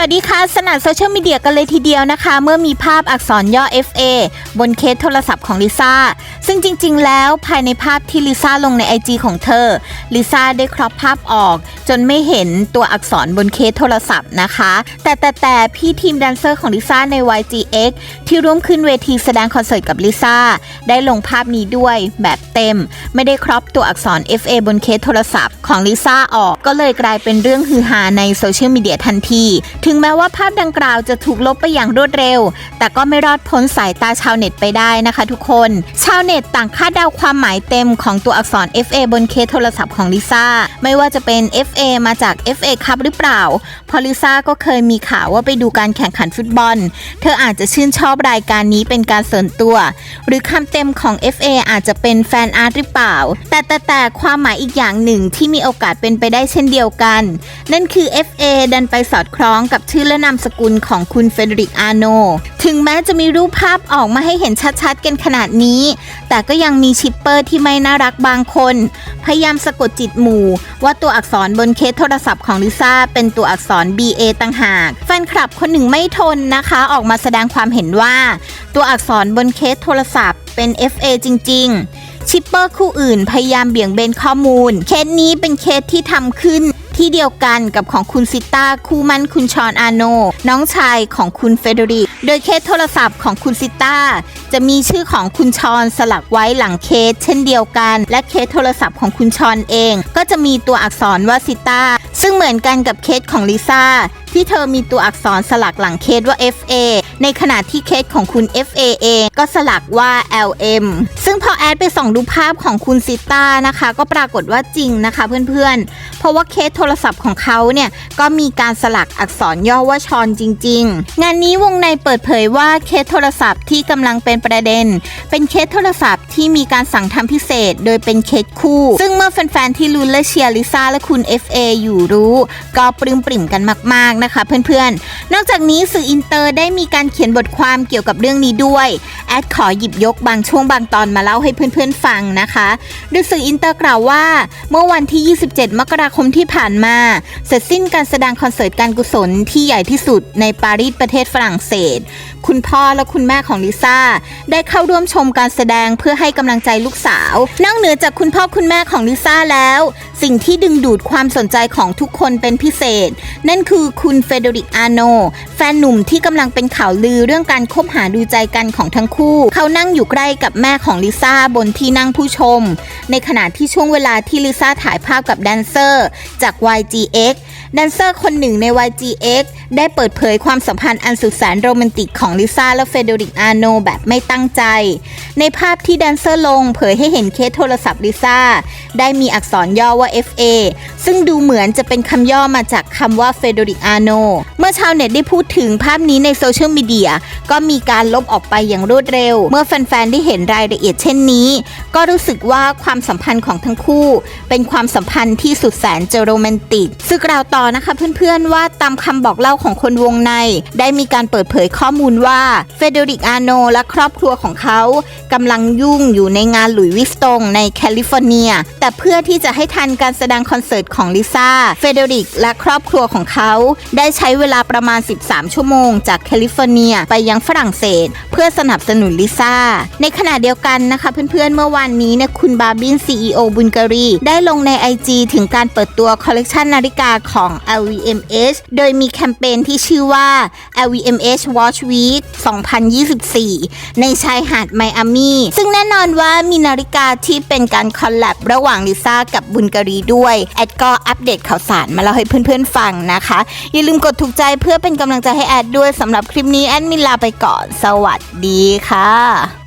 วัสดีค่ะ สนัดโซเชียลมีเดียกันเลยทีเดียวนะคะ เมื่อมีภาพอักษรย่อ FA บนเคสโทรศัพท์ของลิซ่า ซึ่งจริงๆ แล้วภายในภาพที่ลิซ่าลงใน IG ของเธอ ลิซ่าได้ครอปภาพออก จนไม่เห็นตัวอักษรบนเคสโทรศัพท์นะคะ แต่แต่แต่พี่ทีมแดนเซอร์ของลิซ่าใน YGX ที่ร่วมขึ้นเวทีแสดงคอนเสิร์ตกับลิซ่า ได้ลงภาพนี้ด้วยแบบเต็ม ไม่ได้ครอปตัวอักษร FA บนเคสโทรศัพท์ของลิซ่าออก ก็เลยกลายเป็นเรื่องฮือฮาในโซเชียลมีเดียทันที ถึงแม้ว่าภาพดังกล่าวจะถูกลบไปอย่างรวดเร็ว แต่ก็ไม่รอดพ้นสายตาชาวเน็ตไปได้นะคะ ทุกคน ชาวเน็ตต่างคาดเดาความหมายเต็มของตัวอักษร FA บนเคสโทรศัพท์ของลิซ่าไม่ว่าจะเป็น FA มาจาก FA ครับหรือเปล่าพราะลิซ่าก็เคยมีข่าวว่าไปดูการแข่งขันฟุตบอล เธออาจจะชื่นชอบรายการนี้เป็นการส่วนตัว หรือคำเต็มของ FA อาจจะเป็นแฟนอาร์ตหรือเปล่า แต่แต่แต่ความหมายอีกอย่างหนึ่งที่มีโอกาสเป็นไปได้เช่นเดียวกัน นั่นคือ FA ดันไปสอดคล้องกับชื่อและนามสกุลของคุณเฟเดริกอาโน ถึงแม้จะมีรูปภาพออกมาให้เห็นชัดๆ กันขนาดนี้ แต่ก็ยังมีชิปเปอร์ที่ไม่น่ารักบางคน พยายามสะกดจิตหมู่ ว่าตัวอักษรบนเคสโทรศัพท์ของลิซ่าเป็นตัวอักษร BA ต่างหาก แฟนคลับคนหนึ่งไม่ทนนะคะ ออกมาแสดงความเห็นว่า ตัวอักษรบนเคสโทรศัพท์เป็น FA จริง ๆ ชิปเปอร์คู่อื่นพยายามเบี่ยงเบนข้อมูล เคสนี้เป็นเคสที่ทำขึ้น ที่เดียวกันกับของคุณซิต้าคู่มั่นคุณชอนอาโน น้องชายของคุณเฟเดริก โดยเคสโทรศัพท์ของคุณซิต้าจะมีชื่อของคุณชอนสลักไว้หลังเคสเช่นเดียวกัน และเคสโทรศัพท์ของคุณชอนเอง ก็จะมีตัวอักษรว่าซิต้าซึ่งเหมือนกันกับเคสของลิซ่า ที่เธอมีตัวอักษรสลักหลังเคสว่า FA ในขณะที่เคสของคุณ FA เองก็สลักว่า LM ซึ่งพอแอดไปส่องดูภาพของคุณซิต้านะคะ ก็ปรากฏว่าจริงนะคะเพื่อนๆ เพราะว่าเคสโทรศัพท์ของเขาเนี่ยก็มีการสลักอักษรย่อว่าชอนจริง ๆ งานนี้วงในเปิดเผยว่าเคสโทรศัพท์ที่กำลังเป็นประเด็น เป็นเคสโทรศัพท์ที่มีการสั่งทำพิเศษ โดยเป็นเคสคู่ ซึ่งเมื่อแฟนๆที่ลุ้นและเชียร์ลิซ่าและคุณ FA อยู่รู้ ก็ปลื้มปริ่มกันมากๆนะคะเพื่อนๆ นอกจากนี้สื่ออินเตอร์ได้มีการเขียนบทความเกี่ยวกับเรื่องนี้ด้วย แอดขอหยิบยกบางช่วงบางตอนมาเล่าให้เพื่อนๆฟังนะคะโดยสื่ออินเตอร์กล่าวว่า เมื่อวันที่ 27 มกราคมที่ผ่านมา เสร็จสิ้นการแสดงคอนเสิร์ตการกุศลที่ใหญ่ที่สุดในปารีสประเทศฝรั่งเศส คุณพ่อและคุณแม่ของลิซ่าได้เข้าร่วมชมการแสดงเพื่อให้กำลังใจลูกสาว นอกเหนือจากคุณพ่อคุณแม่ของลิซ่าแล้ว สิ่งที่ดึงดูดความสนใจของทุกคนเป็นพิเศษ นั่นคือคุณเฟเดริกอาโน แฟนหนุ่มที่กำลังเป็นข่าวลือเรื่องการคบหาดูใจกันของทั้งคู่ เขานั่งอยู่ใกล้กับแม่ของลิซ่าบนที่นั่งผู้ชม ในขณะที่ช่วงเวลาที่ลิซ่าถ่ายภาพกับแดนเซอร์จาก YGX แดนเซอร์คนหนึ่งใน YGX ได้เปิดเผยความสัมพันธ์อันสุดแสนโรแมนติกของลิซ่าและเฟเดริกอาโนแบบไม่ตั้งใจ ในภาพที่แดนเซอร์ลงเผยให้เห็นเคสโทรศัพท์ลิซ่าได้มีอักษรย่อว่า FA ซึ่งดูเหมือนจะเป็นคำย่อมาจากคำว่าเฟเดริกอาโนเมื่อชาวเน็ตได้พูดถึงภาพนี้ในโซเชียลมีเดียก็มีการลบออกไปอย่างรวดเร็ว เมื่อแฟนๆได้เห็นรายละเอียดเช่นนี้ ก็รู้สึกว่าความสัมพันธ์ของทั้งคู่ เป็นความสัมพันธ์ที่สุดแสนจะโรแมนติก ซึ่งกล่าวต่อนะคะเพื่อนๆว่าตามคำบอกเล่าของคนวงใน ได้มีการเปิดเผยข้อมูลว่าเฟเดริกอาโนและครอบครัวของเขากำลังยุ่งอยู่ในงานหลุยวิสตงในแคลิฟอร์เนีย แต่เพื่อที่จะให้ทันการแสดงคอนเสิร์ตของลิซ่า เฟเดริก และครอบครัวของเขา ได้ใช้เวลาประมาณ 13 ชั่วโมง จากแคลิฟอร์เนียไปยังฝรั่งเศส เพื่อสนับสนุนลิซ่า ในขณะเดียวกันนะคะเพื่อนๆ เมื่อวานนี้เนี่ยคุณบาบิน CEO บุลการี ได้ลงใน IG ถึงการเปิดตัวคอลเลกชันนาฬิกาของ LVMH โดยมีแคมเปญที่ชื่อว่า LVMH Watch Week 2024 ในชายหาดไมอามีซึ่งแน่นอนว่ามีนาฬิกาที่เป็นการคอลแลบระหว่างลิซ่ากับบุลการีด้วยแอดก็อัปเดตข่าวสารมาเล่าให้เพื่อนๆฟังนะคะ อย่าลืมกดถูกใจเพื่อเป็นกำลังใจให้แอดด้วยสำหรับคลิปนี้แอดมินลาไปก่อน สวัสดีค่ะ